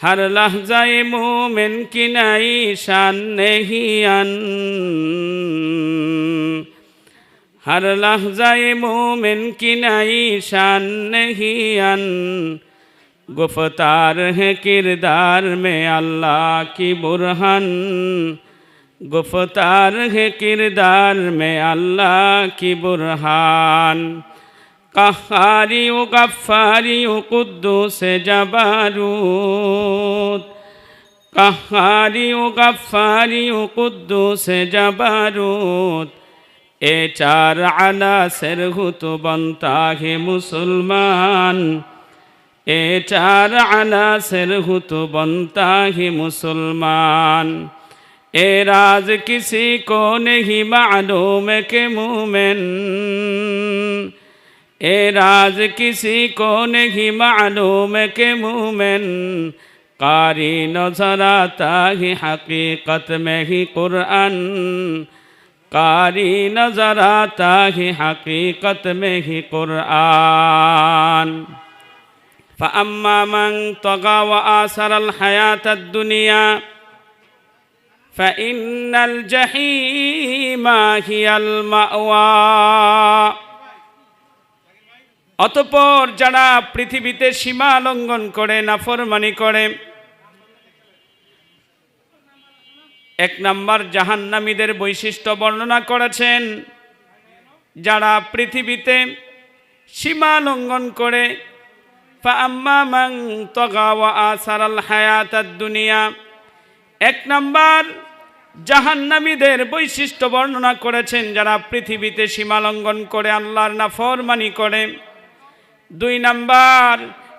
হর লহজায় মোমেন কি নাই শান নেহিয়ান হর লহজায় মোমেন কি নাই শান নেহিয়ান গুফতার হে কিরদার মে আল্লাহ কি বুরহান গুফতার হে কিরদার মে আল্লাহ কি বুরহান কাহারি ও গাফারি ও কুদ্দুসে জাবারুদ। কাহারি ও গাফারি ও কুদ্দুসে জাবারুদ। এ চার আনা সের হুতু বন্তা হে মুসলমান। এ চার আনা সের হুতু বন্তা মুসলমান। এ রাজ কিসি কো নেহি মালুম কে মুমেন। اے راز کسی کو نہیں معلوم کہ مومن قاری نظراتا ہی حقیقت میں ہی قرآن قاری نظر آتا ہی حقیقت میں ہی قرآن فَأَمَّا مَنْ طَغَى وَآثَرَ الْحَيَاةَ الدُّنِيَا فَإِنَّ الْجَحِيمَا هِيَ الْمَأْوَى অতপর যারা পৃথিবীতে সীমা লঙ্ঘন করে, নাফরমানি করে, এক নম্বর জাহান্নামীদের বৈশিষ্ট্য বর্ণনা করেছেন, যারা পৃথিবীতে সীমা লঙ্ঘন করে দুনিয়া, এক নম্বর জাহান্নামীদের বৈশিষ্ট্য বর্ণনা করেছেন, যারা পৃথিবীতে সীমা লঙ্ঘন করে, আল্লাহর না ফরমানি করে। দুই নাম্বার,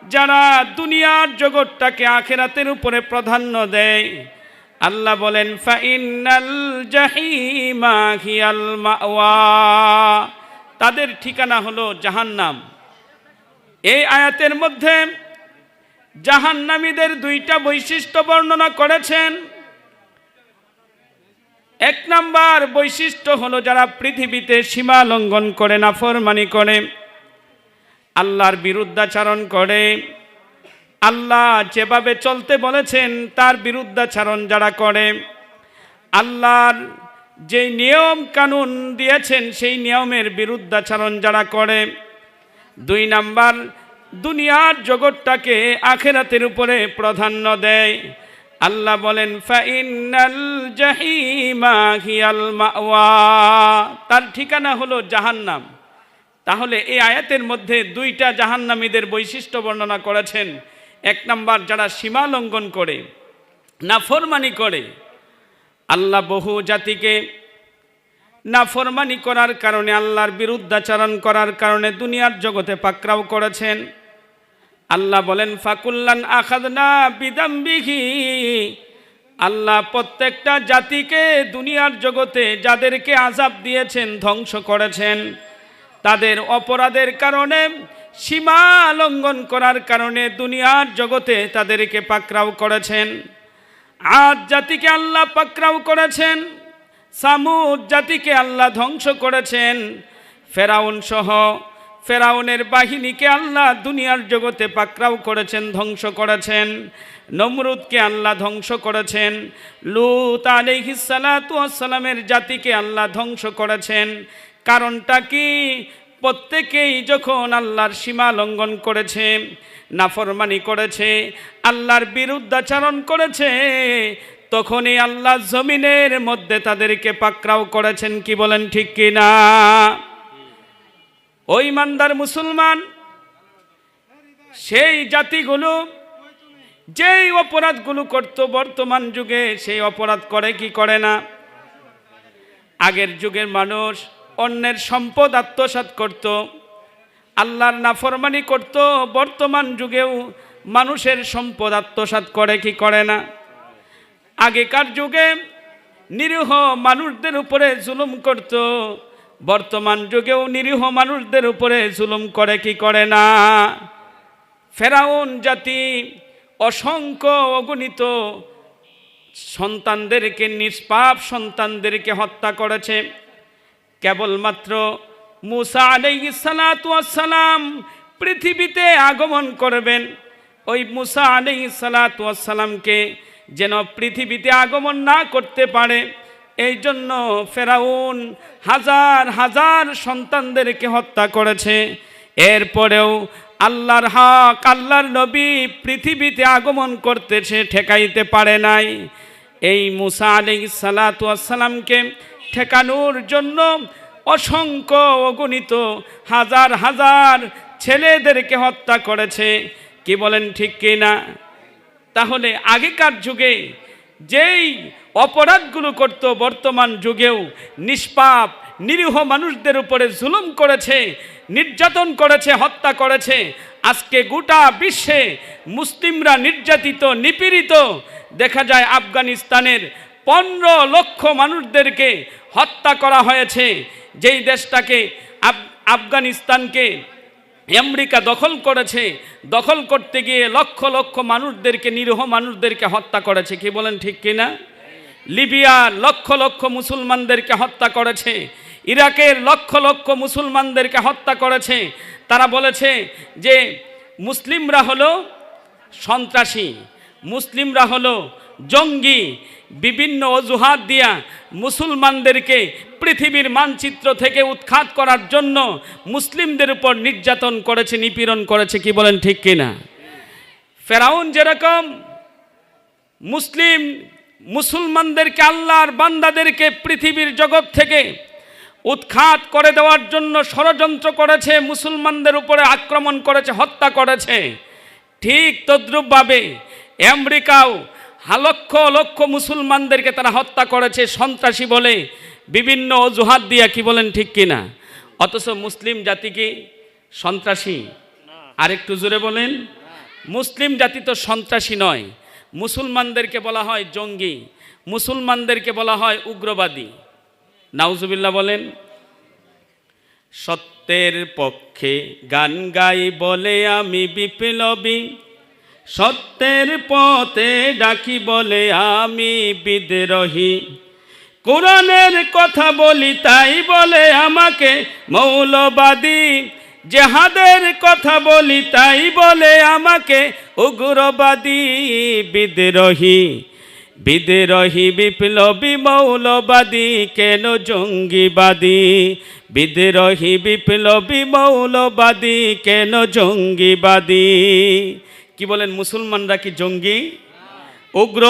যারা দুনিয়ার জগৎটাকে আখেরাতের উপরে প্রাধান্য দেয়, আল্লাহ বলেন, ফাইনাল জাহিমা হিয়াল মাওয়া। তাদের ঠিকানা হলো জাহান্নাম। এই আয়াতের মধ্যে জাহান্নামীদের দুইটা বৈশিষ্ট্য বর্ণনা করেছেন। এক নাম্বার বৈশিষ্ট্য হলো, যারা পৃথিবীতে সীমা লঙ্ঘন করে, নাফরমানি করে আল্লাহর বিরুদ্ধাচারণ করে। আল্লাহ যেভাবে চলতে বলেছেন, তার বিরুদ্ধাচারণ যারা করে, আল্লাহর যে নিয়ম কানুন দিয়েছেন, সেই নিয়মের বিরুদ্ধাচারণ যারা করে। দুই নাম্বার, দুনিয়ার জগৎটাকে আখেরাতের উপরে প্রাধান্য দেয়। আল্লাহ বলেন তার ঠিকানা হলো জাহান্নাম। তাহলে এই আয়াতের মধ্যে দুইটা জাহান্নামীদের বৈশিষ্ট্য বর্ণনা করেছেন। এক নাম্বার, যারা সীমা লঙ্ঘন করে, নাফরমানি করে, আল্লাহ বহু জাতিকে নাফরমানি করার কারণে, আল্লাহর বিরুদ্ধাচরণ করার কারণে দুনিয়ার জগতে পাকরাও করেছেন। আল্লাহ বলেন, ফাকুল্লান আখাদনা বিদাম্বিহি। আল্লাহ প্রত্যেকটা জাতিকে দুনিয়ার জগতে যাদেরকে আজাব দিয়েছেন, ধ্বংস করেছেন। তাদের অপরাধের কারণে, সীমা লঙ্ঘন করার কারণে দুনিয়ার জগতে তাদেরকে পাকরাও করেছেন। আজ জাতিকে আল্লাহ পাকরাও করেছেন, সামুদ জাতিকে আল্লাহ ধ্বংস করেছেন। ফেরাউন সহ ফেরাউনের বাহিনীকে আল্লাহ দুনিয়ার জগতে পাকরাও করেছেন, ধ্বংস করেছেন। নমরুদকে আল্লাহ ধ্বংস করেছেন। লুত আলিহিসালামের জাতিকে আল্লাহ ধ্বংস করেছেন। কারণটা কি? প্রত্যেকেই যখন আল্লাহর সীমা লঙ্ঘন করেছে, নাফরমানি করেছে, আল্লাহর বিরুদ্ধাচারণ করেছে, তখনই আল্লাহ জমিনের মধ্যে তাদেরকে পাকরাও করেছেন, কি বলেন ঠিক কি না? ওই মান্দার মুসলমান, সেই জাতিগুলো, যেই অপরাধগুলো করত, বর্তমান যুগে সেই অপরাধ করে কি করে না? আগের যুগের মানুষ অন্যের সম্পদ আত্মসাৎ করত। আল্লাহর নাফরমানি করত। বর্তমান যুগেও মানুষের সম্পদ আত্মসাৎ করে কি করে না? আগেকার যুগে নিরীহ মানুষদের উপরে জুলুম করত। বর্তমান যুগেও নিরীহ মানুষদের উপরে জুলুম করে কি করে না? ফেরাউন জাতি অসংখ্য অগণিত সন্তানদেরকে, নিষ্পাপ সন্তানদেরকে হত্যা করেছে। কেবলমাত্র মুসা আলাইসালাম পৃথিবীতে আগমন করবেন। ওই মুসা আলি সালাতামকে যেন পৃথিবীতে আগমন না করতে পারে, এই জন্য ফেরাউন হাজার হাজার সন্তানদেরকে হত্যা করেছে। এরপরেও আল্লাহর হক, আল্লাহর নবী পৃথিবীতে আগমন করতেছে ঠেকাইতে পারে নাই। এই মুসা আলি সালাতামকে ঠেকানোর জন্য অসংখ্য অগণিত হাজার হাজার ছেলেদেরকে হত্যা করেছে। কি বলেন ঠিক কি না? তাহলে আগেকার যুগে যেই অপরাধগুলো করত, বর্তমান যুগেও নিষ্পাপ, নিরীহ মানুষদের উপরে জুলুম করেছে, নির্যাতন করেছে, হত্যা করেছে আজকে গোটা বিশ্বে মুসলিমরা নির্যাতিত, নিপীড়িত। দেখা যায় আফগানিস্তানের পনেরো লক্ষ মানুষদেরকে হত্যা করা হয়েছে। যেই দেশটাকে আফগানিস্তানকে আমেরিকা দখল করেছে, দখল করতে গিয়ে লক্ষ লক্ষ মানুষদেরকে, নিরীহ মানুষদেরকে হত্যা করেছে। কি বলেন ঠিক কিনা লিবিয়া লক্ষ লক্ষ মুসলমানদেরকে হত্যা করেছে। ইরাকের লক্ষ লক্ষ মুসলমানদেরকে হত্যা করেছে। তারা বলেছে যে মুসলিমরা হলো সন্ত্রাসী, মুসলিমরা হলো জঙ্গি, বিভিন্ন অজুহাত দিয়া মুসলমানদেরকে পৃথিবীর মানচিত্র থেকে উৎখাত করার জন্য মুসলিমদের উপর নির্যাতন করেছে, নিপীড়ন করেছে, কি বলেন ঠিক কিনা? ফেরাউন যেরকম মুসলিম মুসলমানদেরকে, আল্লাহর বান্দাদেরকে পৃথিবীর জগৎ থেকে উৎখাত করে দেওয়ার জন্য ষড়যন্ত্র করেছে, মুসলমানদের উপরে আক্রমণ করেছে, হত্যা করেছে। ঠিক তদ্রুপভাবে আমেরিকাও লক্ষ লক্ষ মুসলমানদেরকে তারা হত্যা করেছে, সন্ত্রাসী বলে বিভিন্ন অজুহাত দিয়া, কি বলেন ঠিক কিনা? অথচ মুসলিম জাতি কি সন্ত্রাসী? আরেকটু জোরে বলেন। মুসলিম জাতি তো সন্ত্রাসী নয়। মুসলমানদেরকে বলা হয় জঙ্গি, মুসলমানদেরকে বলা হয় উগ্রবাদী। নাউজুবিল্লাহ বলেন, সত্যের পক্ষে গান গাই বলে আমি বিপ্লবী, সত্যের পথে ডাকি বলে আমি বিদ্রোহী। কোরআনের কথা বলি তাই বলে আমাকে মৌলবাদী, জেহাদের কথা বলি তাই বলে আমাকে উগ্রবাদী বিদ্রোহী। বিদ্রোহী বিপ্লবী মৌলবাদী, কেন জঙ্গিবাদী? বিদ্রোহী বিপ্লবী মৌলবাদী, কেন জঙ্গিবাদী? কি বলেন, মুসলমানরা কি জঙ্গি? উগ্র?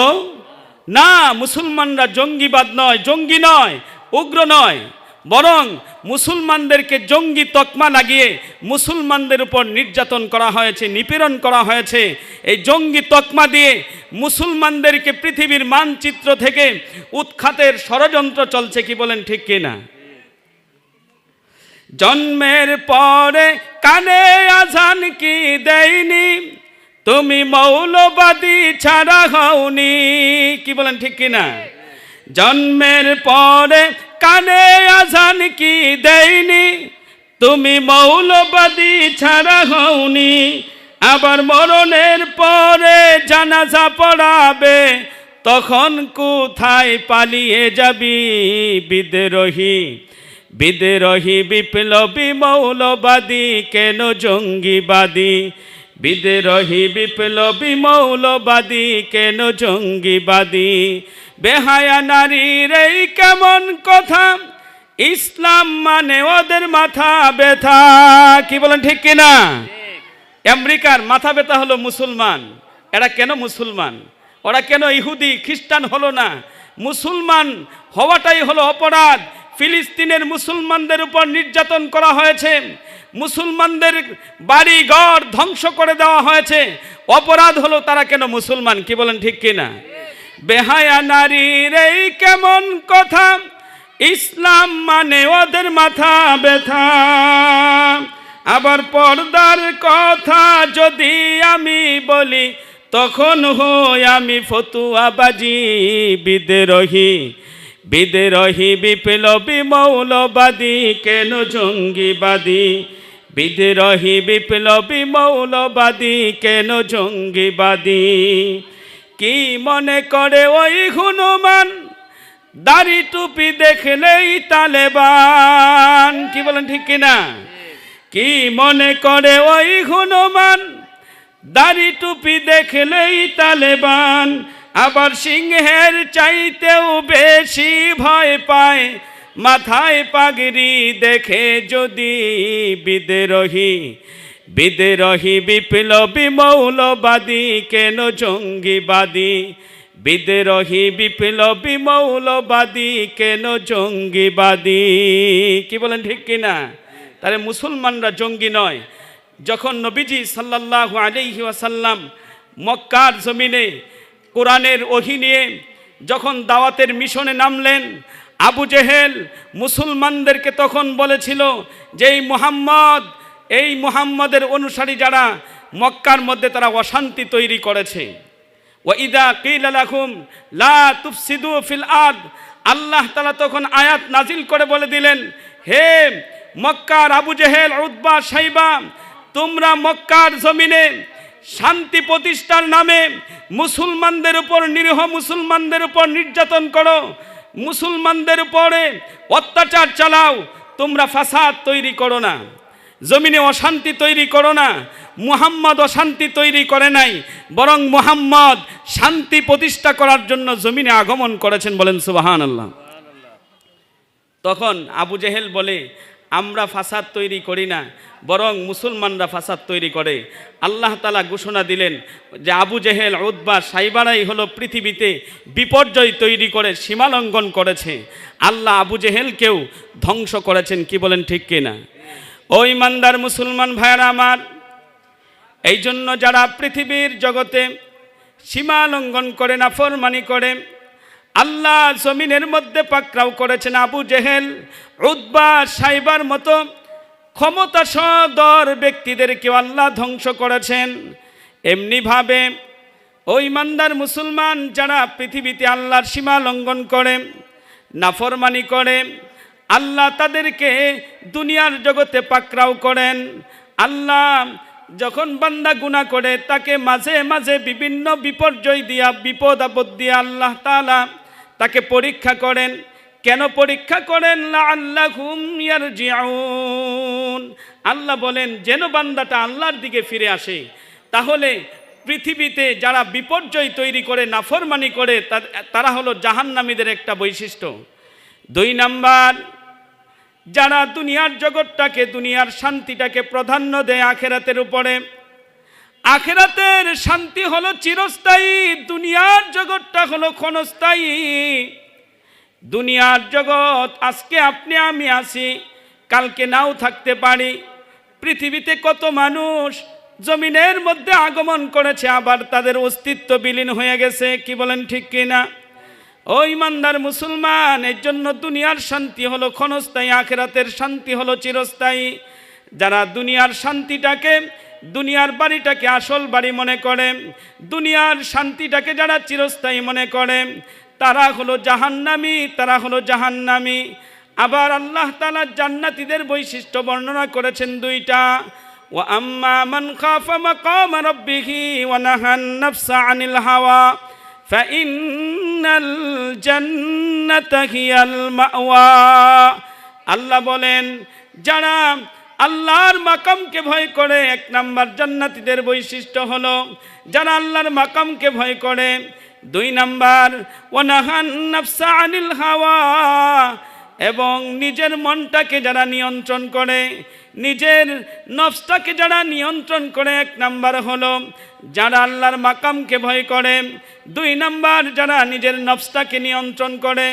না, মুসলমানরা জঙ্গিবাদ নয়, জঙ্গি নয়, উগ্র নয়। বরং মুসলমানদেরকে জঙ্গি তকমা লাগিয়ে মুসলমানদের উপর নির্যাতন করা হয়েছে, নিপীড়ন করা হয়েছে। এই জঙ্গি তকমা দিয়ে মুসলমানদেরকে পৃথিবীর মানচিত্র থেকে উৎখাতের ষড়যন্ত্র চলছে কি বলেন ঠিক কিনা জন্মের পরে কানে আজান কি দেয়নি? তুমি মৌলবাদী ছাড়া হওনি, কি বলেন ঠিক কিনা জন্মের পরে কানে আজান কি দেয়নি? তুমি মৌলবাদী ছাড়া হওনি। আবার মরণের পরে জানাজা পড়াবে, তখন কোথায় পালিয়ে যাবি বিদ্রোহী? বিদ্রোহী বিপ্লবী মৌলবাদী কেন জঙ্গিবাদী? বিদ্রোহী বিপ্লবী মৌলবাদী, কেন জঙ্গিবাদী? বেহায়া নারীর এই কেমন কথা? ইসলাম মানে ওদের মাথা ব্যথা। কি বলেন, ঠিক কিনা? আমেরিকার মাথা ব্যথা হলো মুসলমান। এরা কেন মুসলমান? ওরা কেন ইহুদি, খ্রিস্টান হলো না? মুসলমান হওয়াটাই হলো অপরাধ। ফিলিস্তিনের মুসলমানদের উপর নির্যাতন করা হয়েছে। মুসলমানদের বাড়ি ঘর ধ্বংস করে দেওয়া হয়েছে। অপরাধ হলো তারা কেন মুসলমান, কি বলেন ঠিক কিনা বেহায়া নারীর এই কেমন কথা? ইসলাম মানে ওদের মাথা ব্যথা। আবার পর্দার কথা যদি আমি বলি, তখন হই আমি ফতুয়াবাজি বিদ্রোহী। বিদ্রোহী বিপ্লবী মৌলবাদী, কেন জঙ্গিবাদী? বিদ্রোহী বিপ্লবী মৌলবাদী, কেন জঙ্গিবাদী? কি মনে করে ওই হনুমান? দাড়ি টুপি দেখলেই তালেবান। কি বলেন ঠিক কিনা কি মনে করে ওই হনুমান? দাড়ি টুপি দেখলেই তালেবান। আবার সিংহের চাইতেও বেশি ভয় পায়। মাথায় পাগড়ি দেখে যদি বিদেরোহী বিদেরোহী বিপ্লবী মৌলবাদী, কেন জঙ্গিবাদী? বিদেরোহী বিপ্লবী মৌলবাদী, কেন জঙ্গিবাদী? কি বলেন ঠিক কিনা তাহলে মুসলমানরা জঙ্গি নয়। যখন নবীজি সাল্লাল্লাহু আলাইহি ওয়াসাল্লাম মক্কার জমিনে কোরআনের ওহি নিয়ে যখন দাওয়াতের মিশনে নামলেন আবু জেহেল মুসলমানদেরকে তখন বলেছিল যে এই মুহাম্মদ, এই মুহাম্মদের অনুসারী যারা মক্কার মধ্যে তারা অশান্তি তৈরি করেছে। ওয়াইদা কিল লা তুফসিদু ফিল আরদ। আল্লাহ তালা তখন আয়াত নাজিল করে বলে দিলেন, হে মক্কার আবু জেহেল উদ্বা সাইবা, তোমরা মক্কার জমিনে শান্তি প্রতিষ্ঠার নামে মুসলমানদের উপর, নিরীহ মুসলমানদের উপর নির্যাতন করো। মুসলমানদের উপরে অত্যাচার চালাও, তোমরা ফাসাদ তৈরি করো না, জমিনে অশান্তি তৈরি করো না, মুহাম্মদ অশান্তি তৈরি করে নাই, বরং মুহাম্মদ শান্তি প্রতিষ্ঠা করার জন্য জমিনে আগমন করেছেন বলেন সুবাহান আল্লাহ তখন আবু জেহেল বলে আমরা ফাসাদ তৈরি করি না, বরং মুসলমানরা ফাসাদ তৈরি করে। আল্লাহ তালা ঘোষণা দিলেন যে আবু জেহেল উদ্বা সাইবারাই হলো পৃথিবীতে বিপর্যয় তৈরি করে, সীমালঙ্ঘন করেছে। আল্লাহ আবু জেহেলকেও ধ্বংস করেছেন, কি বলেন ঠিক কিনা ওই ইমানদার মুসলমান ভাইয়ারা আমার এই জন্য যারা পৃথিবীর জগতে সীমালঙ্ঘন করে না ফরমানি করে আল্লাহ জমিনের মধ্যে পাকরাও করেছেন আবু জেহেল উদ্বা সাইবার মতো ক্ষমতা সদর ব্যক্তিদেরকেও আল্লাহ ধ্বংস করেছেন। এমনিভাবে ওই ইমানদার মুসলমান যারা পৃথিবীতে আল্লাহর সীমা লঙ্ঘন করে, নাফরমানি করে, আল্লাহ তাদেরকে দুনিয়ার জগতে পাকরাও করেন। আল্লাহ যখন বান্দা গুণা করে, তাকে মাঝে মাঝে বিভিন্ন বিপর্যয় দিয়া, বিপদ আপদ দিয়া আল্লাহ তালা তাকে পরীক্ষা করেন। কেন পরীক্ষা করেন? আল্লাহ আল্লাহ বলেন, যেন বান্দাটা আল্লাহর দিকে ফিরে আসে, তাহলে পৃথিবীতে যারা বিপর্যয় তৈরি করে, নাফরমানি করে তারা হলো জাহান্নামীদের একটা বৈশিষ্ট্য। দুই নাম্বার, যারা দুনিয়ার জগৎটাকে, দুনিয়ার শান্তিটাকে প্রাধান্য দেয় আখেরাতের উপরে আখেরাতের শান্তি হলো চিরস্থায়ী, দুনিয়ার জগৎটা হলো ক্ষণস্থায়ী। দুনিয়ার জগৎ, আজকে আপনি, আমি আসি কালকে নাও থাকতে পারি। পৃথিবীতে কত মানুষ জমিনের মধ্যে আগমন করেছে, আবার তাদের অস্তিত্ব বিলীন হয়ে গেছে, কি বলেন ঠিক কিনা? ও ইমানদার মুসলমান, এর জন্য দুনিয়ার শান্তি হলো ক্ষণস্থায়ী, আখেরাতের শান্তি হলো চিরস্থায়ী। যারা দুনিয়ার শান্তিটাকে দুনিয়ার বাড়িটাকে আসল বাড়ি মনে করে, দুনিয়ার শান্তিটাকে যারা চিরস্থায়ী মনে করে, তারা হলো জাহান্নামি, তারা হলো জাহান্নামি। আবার আল্লাহ তালা জান্নাতিদের বৈশিষ্ট্য বর্ণনা করেছেন দুইটা। ও আম্মা আনিল হাওয়া আল্লাহ বলেন, যারা আল্লাহর মাকামকে ভয় করে। এক নাম্বার জান্নাতিদের বৈশিষ্ট্য হলো, যারা আল্লাহর মাকামকে ভয় করে। দুই নাম্বার আনিল হাওয়া, এবং নিজের মনটাকে যারা নিয়ন্ত্রণ করে, নিজের নফসটাকে যারা নিয়ন্ত্রণ করে। এক নাম্বার হলো, যারা আল্লাহর মাকামকে ভয় করে। দুই নাম্বার, যারা নিজের নফসটাকে নিয়ন্ত্রণ করে।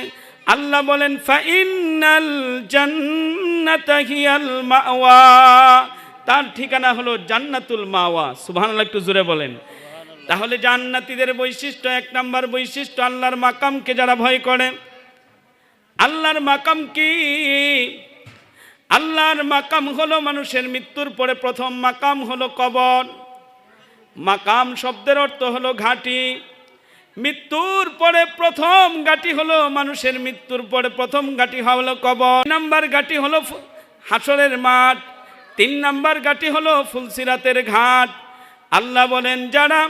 আল্লাহ বলেন, ফাইনাল জান্নাতা হিয়াল মাওয়া। তার ঠিকানা হলো জান্নাতুল মাওয়া। সুবহানাল্লাহ, একটু জোরে বলেন। তাহলে জান্নাতীদের বৈশিষ্ট্য, এক নাম্বার বৈশিষ্ট্য, আল্লাহর মাকামকে যারা ভয় করে। আল্লাহর মাকাম কি? আল্লাহর মাকাম হলো মানুষের মৃত্যুর পরে প্রথম মাকাম হলো কবর। মাকাম শব্দের অর্থ হলো ঘাটি। মৃত্যুর পরে প্রথম ঘাটি হলো মানুষের মৃত্যুর পরে প্রথম ঘাটি হলো কবর। নাম্বার ঘাটি হলো হাসরের মাঠ। তিন নাম্বার ঘাটি হলো ফুলসিরাতের ঘাট। আল্লাহ বলেন, যারা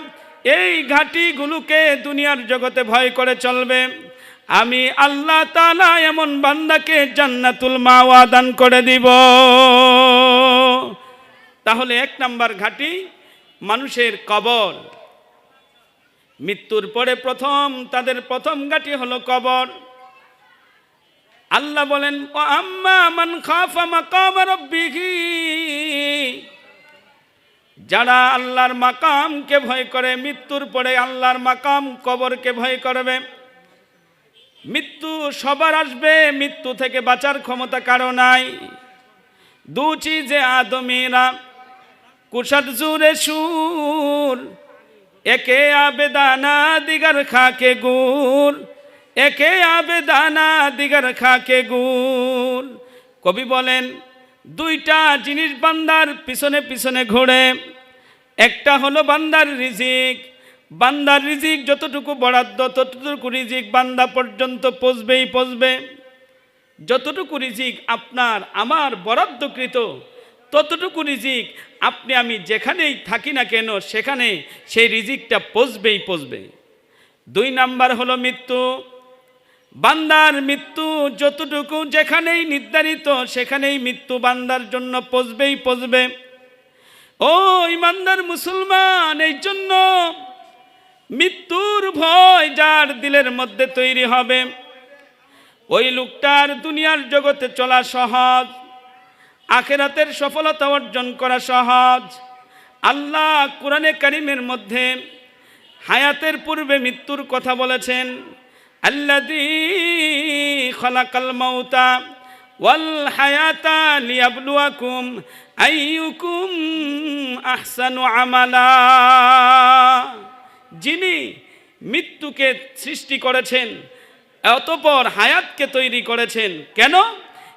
এই ঘাটিগুলোকে দুনিয়ার জগতে ভয় করে চলবে, আমি আল্লাহ তালা এমন বান্দাকে জান্নাতুল মাওয়া দান করে দিব। তাহলে এক নাম্বার ঘাটি মানুষের কবর। মৃত্যুর পরে প্রথম, তাদের প্রথম গাটি হলো কবর। আল্লাহ বলেন মান খাফা মাকাম রাব্বিহি। যারা আল্লাহর মাকামকে ভয় করে, মৃত্যুর পরে আল্লাহর মাকাম কবরকে ভয় করবে। মৃত্যু সবার আসবে, মৃত্যু থেকে বাঁচার ক্ষমতা কারও নাই। দু চিজে আদমিরা কুষাদ জুরে সুর একে আবেদানা দিগার খাকে গুল, একে আবেদানা দিগার খাকে গুল। কবি বলেন, দুইটা জিনিস বান্দার পিছনে পিছনে ঘোরে। একটা হলো বান্দার রিজিক। বান্দার রিজিক যতটুকু বরাদ্দ, ততটুকু রিজিক বান্দা পর্যন্ত পৌঁছবেই পৌঁছবে। যতটুকু রিজিক আপনার, আমার বরাদ্দকৃত ততটুকু রিজিক আপনি আমি যেখানেই থাকি না কেন, সেখানে সেই রিজিকটা পচবেই পচবে। দুই নাম্বার হলো মৃত্যু। বান্দার মৃত্যু যতটুকু যেখানেই নির্ধারিত, সেখানেই মৃত্যু বান্দার জন্য পচবেই পচবে। ও ইমানদার মুসলমান, এই জন্য মৃত্যুর ভয় যার দিলের মধ্যে তৈরি হবে। ওই লোকটার দুনিয়ার জগতে চলা সহজ। আখেরাতের সফলতা অর্জন করা সহজ। আল্লাহ কোরআনে কারিমের মধ্যে হায়াতের পূর্বে মৃত্যুর কথা বলেছেন খলাকাল ওয়াল আমালা। যিনি মৃত্যুকে সৃষ্টি করেছেন, অতপর হায়াতকে তৈরি করেছেন। কেন?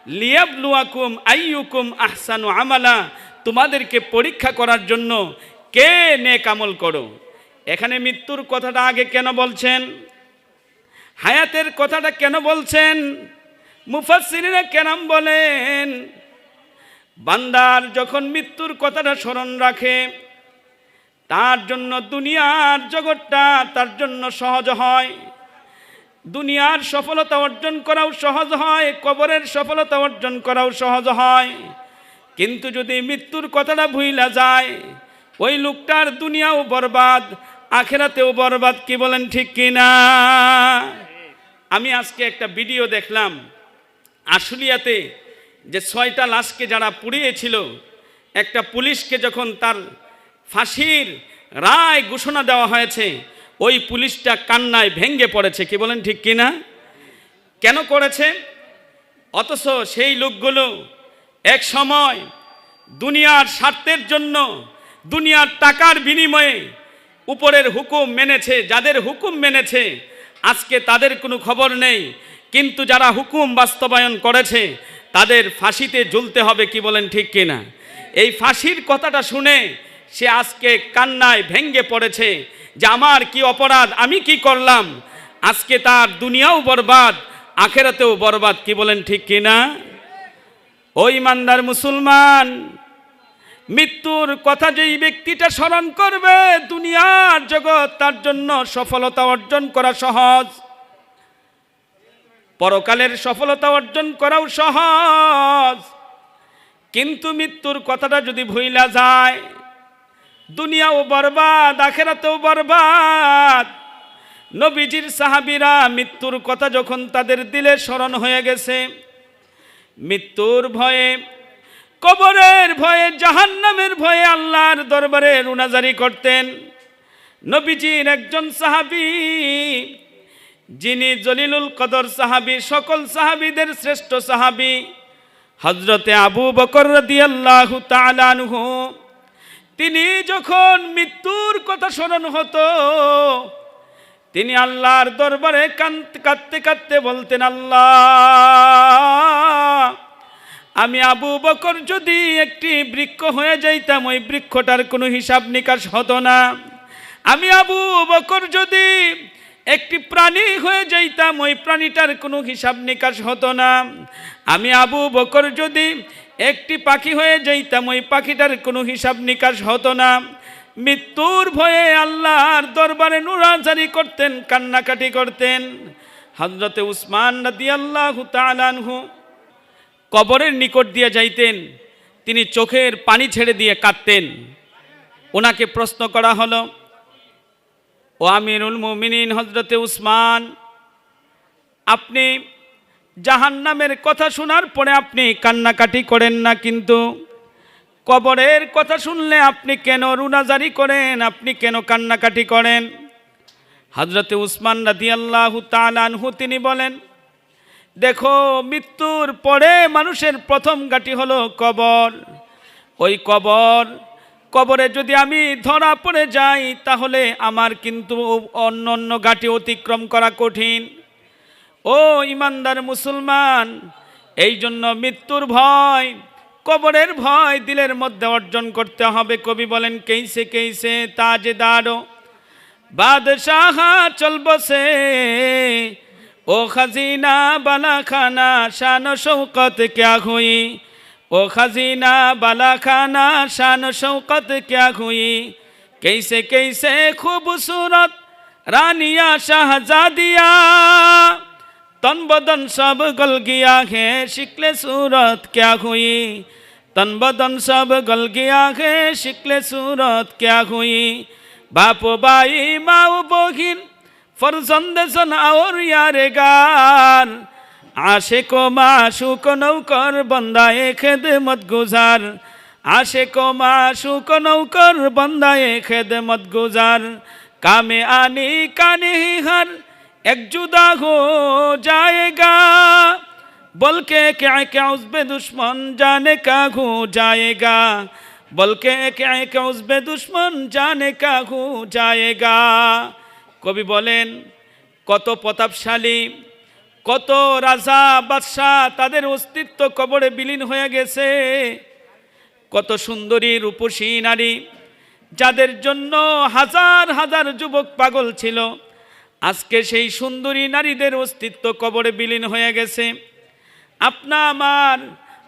লিয়াবলুয়াকুম আইয়ুকুম আহসানু আমালা। তোমাদেরকে পরীক্ষা করার জন্য কে নেক আমল করো? এখানে মৃত্যুর কথাটা আগে কেন বলছেন? হায়াতের কথাটা কেন বলছেন? মুফাসসিরিনা কেরাম বলেন, বান্দার যখন মৃত্যুর কথাটা স্মরণ রাখে, তার জন্য দুনিয়ার জগৎটা তার জন্য সহজ হয়। দুনিয়ার সফলতা অর্জন করাও সহজ হয়, কবরের সফলতা অর্জন করাও সহজ হয়। কিন্তু যদি মৃত্যুর কথাটা ভুইলা যায়, ওই লোকটার দুনিয়াও বরবাদ, আখেরাতেও বরবাদ, কি বলেন ঠিক কি না? আমি আজকে একটা ভিডিও দেখলাম আশুলিয়াতে, যে ছয়টা লাশকে যারা পুড়িয়েছিল, একটা পুলিশকে যখন তার ফাঁসির রায় ঘোষণা দেওয়া হয়েছে ওই পুলিশটা কান্নায় ভেঙ্গে পড়েছে। কি বলেন ঠিক কিনা? কেন করেছে? অথচ সেই লোকগুলো এক সময় দুনিয়ার স্বার্থের জন্য, দুনিয়ার টাকার বিনিময়ে উপরের হুকুম মেনেছে, যাদের হুকুম মেনেছে, আজকে তাদের কোনো খবর নেই। কিন্তু যারা হুকুম বাস্তবায়ন করেছে, তাদের ফাঁসিতে ঝুলতে হবে কি বলেন ঠিক কিনা? এই ফাঁসির কথাটা শুনে সে আজকে কান্নায় ভেঙ্গে পড়েছে। যে আমার কি অপরাধ, আমি কি করলাম? আজকে তার দুনিয়াও বরবাদ, আখেরাতেও বরবাদ, কি বলেন ঠিক কিনা ওই মান্দার মুসলমান, মৃত্যুর কথা যেই ব্যক্তিটা স্মরণ করবে, দুনিয়ার জগৎ, তার জন্য সফলতা অর্জন করা সহজ। পরকালের সফলতা অর্জন করাও সহজ। কিন্তু মৃত্যুর কথাটা যদি ভুইলা যায় দুনিয়াও বরবাদ, আখেরাতেও বরবাদ। নবীজির সাহাবিরা মৃত্যুর কথা যখন তাদের দিলে স্মরণ হয়ে গেছে, মৃত্যুর ভয়ে, কবরের ভয়ে, জাহান্নামের ভয়ে আল্লাহর দরবারে রুনাজারি করতেন। নবীজির একজন সাহাবি, যিনি জলিলুল কদর সাহাবি, সকল সাহাবিদের শ্রেষ্ঠ সাহাবি হজরতে আবু বকর রাদিয়াল্লাহু তাআলাহু তিনি যখন মৃত্যুর কথা স্মরণ হতো, তিনি আল্লাহর দরবারে কাঁদতে কাঁদতে বলতেন, আল্লাহ, আমি আবু বকর যদি একটি বৃক্ষ হয়ে যাইতাম, ওই বৃক্ষটার কোনো হিসাব নিকাশ হতো না। আমি আবু বকর যদি একটি প্রাণী হয়ে যাইতাম, ওই প্রাণীটার কোনো হিসাব নিকাশ হতো না। আমি আবু বকর যদি একটি পাখি হয়ে যাইতাম, ওই পাখিটার কোনো হিসাব নিকাশ হতো না। মৃত্যুর ভয়ে আল্লাহর দরবারে নুরাজারি করতেন, কান্নাকাটি করতেন। হজরতে উসমান রাদি আল্লাহ তালানহু কবরের নিকট দিয়ে যাইতেন। তিনি চোখের পানি ছেড়ে দিয়ে কাঁদতেন। ওনাকে প্রশ্ন করা হলো, ও আমিরুল মুমিনিন হজরতে উসমান, আপনি জাহান্নামের কথা শোনার পরে আপনি কান্নাকাটি করেন না কিন্তু। কবরের কথা শুনলে আপনি কেন রুনাজারি করেন? আপনি কেন কান্নাকাটি করেন? হজরতে উসমান রাদি আল্লাহ তালানহু তিনি বলেন, দেখো, মৃত্যুর পরে মানুষের প্রথম গাটি হলো কবর। ওই কবর, কবরে যদি আমি ধরা পড়ে যাই তাহলে আমার কিন্তু অন্য অন্য গাটি অতিক্রম করা কঠিন। ও ইমানদার মুসলমান, এই জন্য মৃত্যুর ভয়, কবরের ভয় দিলের মধ্যে অর্জন করতে হবে। কবি বলেন, কেইসে কেইসে তাজেদারো, বাদশাহ চলব সে, ও খাজিনা বালা খানা শান শৌকত ক্যা হুই, ও খাজিনা বালা খানা শান শৌকত ক্যা হুই, কেইসে খুব খুবসুরত রানিয়া শাহজাদিয়া तन बदन सब गल गया है शिकले सूरत क्या हुई तन बदन सब गल गया है शिकले सूरत क्या हुई बाप बाई माओ बहिन फरजंद सन और यारे गार आशे को माशू को नौकर बंदाए खेदमत गुजार आशे को माशू को नौकर बंदाए खेदमत गुजार कामे आने का नहीं हर এক জুদা হো যায়গা বলকে কে ক্যা উসবে দুশ্মন জানে কা হো যায়গা বলকে কে ক্যা উসবে দুশ্মন জানে কা হো যায়গা কবি বলেন, কত প্রতাপশালী, কত রাজা বাদশাহ তাদের অস্তিত্ব কবরে বিলীন হয়ে গেছে। কত সুন্দরী, রূপসী নারী, যাদের জন্য হাজার হাজার যুবক পাগল ছিল। আজকে সেই সুন্দরী নারীদের অস্তিত্ব কবরে বিলীন হয়ে গেছে। আপনা আমার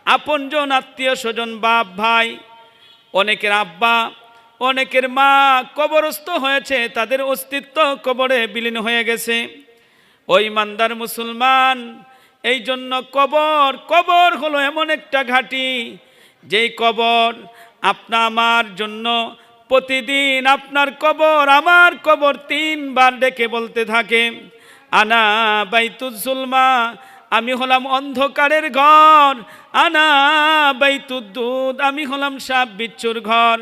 আপনজন আত্মীয় স্বজন, বাপ, ভাই, অনেকের আব্বা, অনেকের মা কবরস্থ হয়েছে, তাদের অস্তিত্ব কবরে বিলীন হয়ে গেছে। ওই মান্দার মুসলমান, এই জন্য কবর কবর হলো এমন একটা ঘাঁটি, যেই কবর আপনা আমার জন্য প্রতিদিন আপনার কবর, আমার কবর তিনবার ডেকে বলতে থাকে, আনা বাইতুজুলমা আমি হলাম অন্ধকারের ঘর। আনা বাইতুদ্দুদ আমি হলাম সাপ বিচ্ছুর ঘর।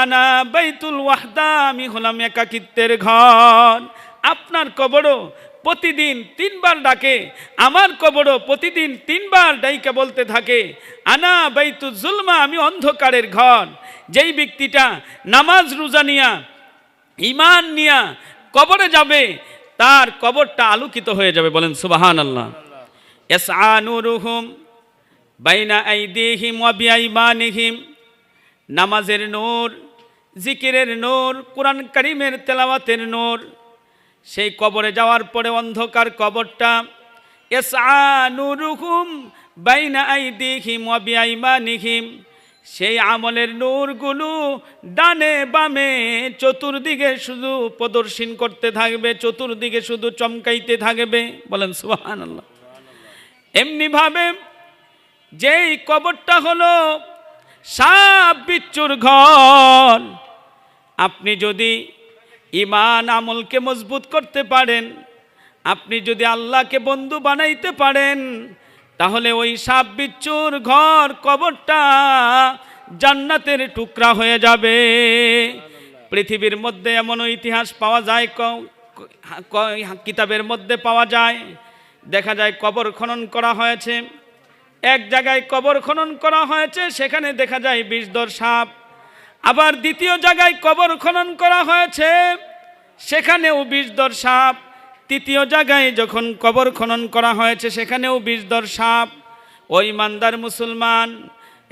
আনা বাইতুল ওয়াহদা, আমি হলাম একাকিত্বের ঘর। আপনার কবরও প্রতিদিন তিনবার ডাকে, আমার কবরও প্রতিদিন তিনবার ডাইকে বলতে থাকে, আনা বাইতুল জুলমা, আমি অন্ধকারের ঘর। যেই ব্যক্তিটা নামাজ রোজা নিয়া ইমান নিয়া কবরে যাবে, তার কবরটা আলোকিত হয়ে যাবে বলেন সুবাহান আল্লাহ এস আনুরুহুম বাইনা আইদিহিম ওয়া বিআইমানিহিম। নামাজের নূর, জিকিরের নূর, কোরআন করিমের তেলাওয়াতের নূর। সেই কবরে যাওয়ার পরে অন্ধকার কবরটা। এস আনুরুহুম বাইনা আইদিহিম ওয়া বিআইমানিহিম। সেই আমলের নূরগুলো ডানে বামে চতুর্দিকে শুধু প্রদর্শন করতে থাকবে, চতুর্দিকে শুধু চমকাইতে থাকবে। বলেন সুবাহান আল্লাহ এমনিভাবে যেই কবরটা হলো সাপ বিচ্ছুর ঘর, আপনি যদি ইমান আমলকে মজবুত করতে পারেন, আপনি যদি আল্লাহকে বন্ধু বানাইতে পারেন তাহলে ওই সাপ বিচ্ছুর ঘর কবরটা জান্নাতের টুকরা হয়ে যাবে। পৃথিবীর মধ্যে এমন ইতিহাস পাওয়া যায় কিতাবের মধ্যে পাওয়া যায়। দেখা যায় কবর খনন করা হয়েছে। এক জায়গায় কবর খনন করা হয়েছে, সেখানে দেখা যায় বিষধর সাপ। আবার দ্বিতীয় জায়গায় কবর খনন করা হয়েছে, সেখানেও বিষধর সাপ। তৃতীয় জায়গায় যখন কবর খনন করা হয়েছে সেখানেও বিষধর সাপ ওই মান্দার মুসলমান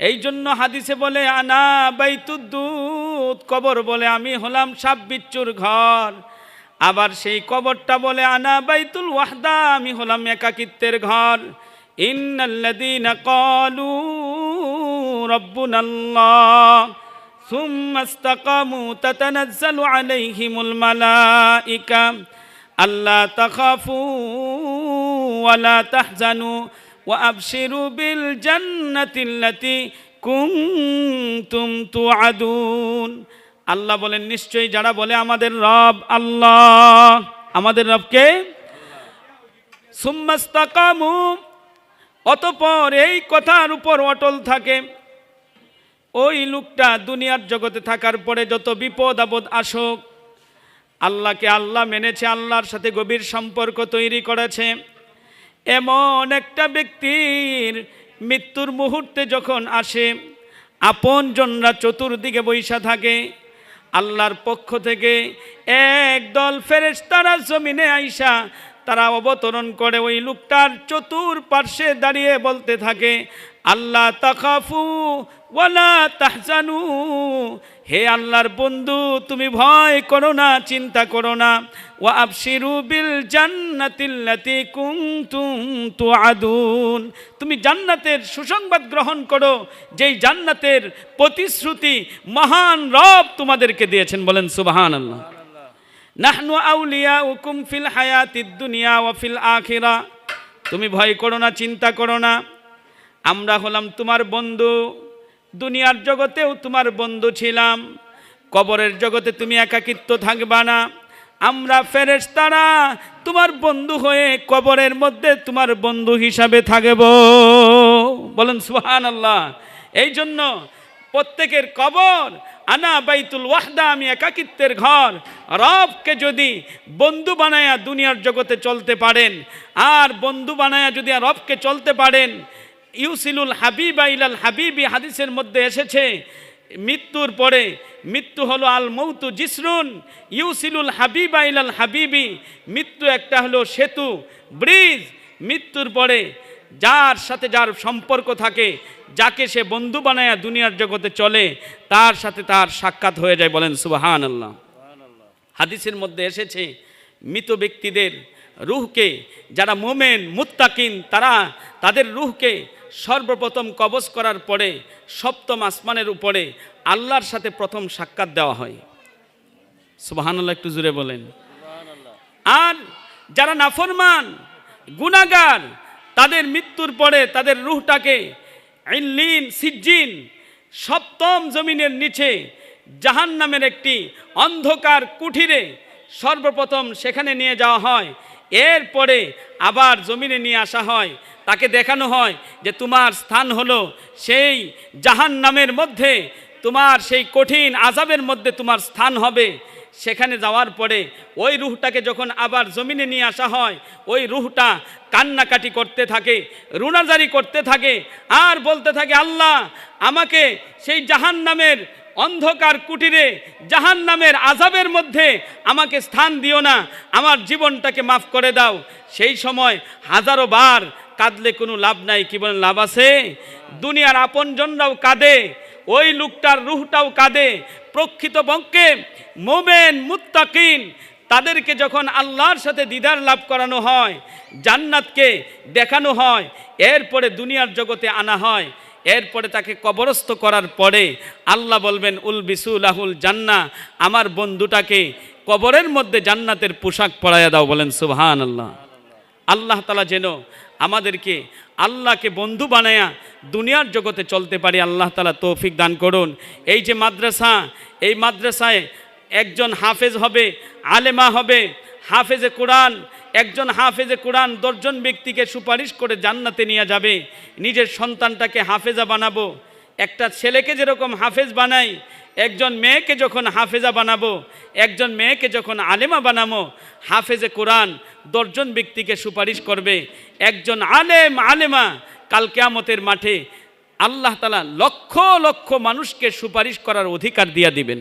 এই জন্য হাদিসে বলে আনা বাইতুদ্দুত কবর বলে আমি হলাম সাপ বিচ্ছুর ঘর আবার সেই কবরটা বলে আনা বাইতুল ওয়াহদা আমি হলাম একাকিত্বের ঘর ইন্নাল্লাযীনা ক্বালু রাব্বুনাল্লাহ ثم استقاموا تتنزل عليهم আল্লাহ তাখাফু তাহ তাহজানু ওয়া আবশিরু বিল জান্নাতিল্লাতি কুনতুম তুআদুন। আল্লাহ বলেন, নিশ্চয়ই যারা বলে আমাদের রব আল্লাহ, আমাদের রবকে সুম্মাস্তাকামু অতপর এই কথার উপর অটল থাকে। ওই লোকটা দুনিয়ার জগতে থাকার পরে যত বিপদ আপদ আসুক আল্লাহকে আল্লাহ মেনেছে, আল্লাহর সাথে গভীর সম্পর্ক তৈরি করেছে। এমন একটা ব্যক্তির মৃত্যুর মুহূর্তে যখন আসে, আপনজনরা চতুর্দিকে বৈশা থাকে। আল্লাহর পক্ষ থেকে একদল ফেরেশতারা জমিনে আইসা তারা অবতরণ করে ওই লোকটার চতুর পার্শ্বে দাঁড়িয়ে বলতে থাকে আল্লাহ তাকাফু ওয়ালা তাহজানু। হে আল্লাহর বন্ধু, তুমি ভয় করো না, চিন্তা করো না। ওয়া আবশিরু বিল জান্নাতিল্লাতি কুনতুম তুআদুন। তুমি জান্নাতের সুসংবাদ গ্রহণ করো, যেই জান্নাতের প্রতিশ্রুতি মহান রব তোমাদেরকে দিয়েছেন বলেন সুবহানাল্লাহ। নাহনু আউলিয়া উকুম ফিল হায়াতিদ দুনিয়া ওয়া ফিল আখিরা। তুমি ভয় করো না, চিন্তা করো না। আমরা হলাম তোমার বন্ধু। দুনিয়ার জগতেও তোমার বন্ধু ছিলাম। কবরের জগতে তুমি একাকিত্ব থাকবা না। আমরা ফেরেশতারা তোমার বন্ধু হয়ে কবরের মধ্যে তোমার বন্ধু হিসাবে থাকব। বলেন সুহান আল্লাহ এই জন্য প্রত্যেকের কবর, আনা বাইতুল ওয়াহদা, আমি একাকিত্বের ঘর। রবকে যদি বন্ধু বানায়া দুনিয়ার জগতে চলতে পারেন, আর বন্ধু বানায়া যদি রবকে চলতে পারেন ইউসিলুল হাবিবা ইলাল হাবিবি, হাদিসের মধ্যে এসেছে, মৃত্যুর পরে, মৃত্যু হলো আল মৌতু জিসরুন, ইউসিলুল হাবিবা ইলাল হাবিবি, মৃত্যু একটা হলো সেতু, ব্রিজ, মৃত্যুর পরে যার সাথে যার সম্পর্ক থাকে, যাকে সে বন্ধু বানায়া দুনিয়ার জগতে চলে, তার সাথে তার সাক্ষাৎ হয়ে যায় বলেন সুবাহান আল্লাহ হাদিসের মধ্যে এসেছে, মৃত ব্যক্তিদের রুহকে, যারা মোমেন, মুত্তাকিন, তারা তাদের রুহকে সর্বপ্রথম কবজ করার পরে সপ্তম আসমানের উপরে আল্লাহর সাথে প্রথম সাক্ষাৎ দেওয়া হয়। সুবাহান্লাহ একটু জুড়ে বলেন। আর যারা নাফরমান গুনাগার তাদের মৃত্যুর পরে তাদের রুহটাকে ইল্লিন সিজ্জিন সপ্তম জমিনের নিচে জাহান নামের একটি অন্ধকার কুঠিরে সর্বপ্রথম সেখানে নিয়ে যাওয়া হয়। এরপরে আবার জমিনে নিয়ে আসা হয়। তাকে দেখানো হয় যে তোমার স্থান হলো সেই জাহান নামের মধ্যে, তোমার সেই কঠিন আজাবের মধ্যে তোমার স্থান হবে। সেখানে যাওয়ার পরে ওই রুহটাকে যখন আবার জমিনে নিয়ে আসা হয়, ওই রুহটা কান্নাকাটি করতে থাকে, রুনাজারি করতে থাকে, আর বলতে থাকে, আল্লাহ, আমাকে সেই জাহান নামের অন্ধকার কুটিরে জাহান নামের আজাবের মধ্যে আমাকে স্থান দিও না, আমার জীবনটাকে মাফ করে দাও। সেই সময় হাজারো বার কাঁদলে কোনো লাভ নাই, কি বলেন, লাভ আছে? দুনিয়ার আপনজনরাও কাঁদে, ওই লোকটার রুহটাও কাঁদে। প্রকৃত বঙ্কে মোমেন, মুত্তাকিন, তাদেরকে যখন আল্লাহর সাথে দিদার লাভ করানো হয়, জান্নাতকে দেখানো হয়, এরপরে দুনিয়ার জগতে আনা হয়, এরপরে তাকে কবরস্থ করার পরে আল্লাহ বলবেন, উল বিসুলাহুল জান্না, আমার বন্ধুটাকে কবরের মধ্যে জান্নাতের পোশাক পরাইয়া দাও, বলেন সুবহান আল্লাহ আল্লাহ তালা যেন আমাদেরকে আল্লাহকে বন্ধু বানায়া দুনিয়ার জগতে চলতে পারি, আল্লাহ তালা তৌফিক দান করুন। এই যে মাদ্রাসা, এই মাদ্রাসায় একজন হাফেজ হবে, আলেমা হবে, হাফেজে কোরআন, একজন হাফেজে কোরআন দশজন ব্যক্তিকে সুপারিশ করে জান্নাতে নিয়ে যাবে। নিজের সন্তানটাকে হাফেজা বানাবো। একটা ছেলেকে যেরকম হাফেজ বানাই, একজন মেয়েকে যখন হাফেজা বানাবো, একজন মেয়েকে যখন আলেমা বানাবো, হাফেজে কোরআন দশজন ব্যক্তিকে সুপারিশ করবে, একজন আলেম আলেমা কাল কেয়ামতের মাঠে আল্লাহ তালা লক্ষ লক্ষ মানুষকে সুপারিশ করার অধিকার দিয়া দিবেন।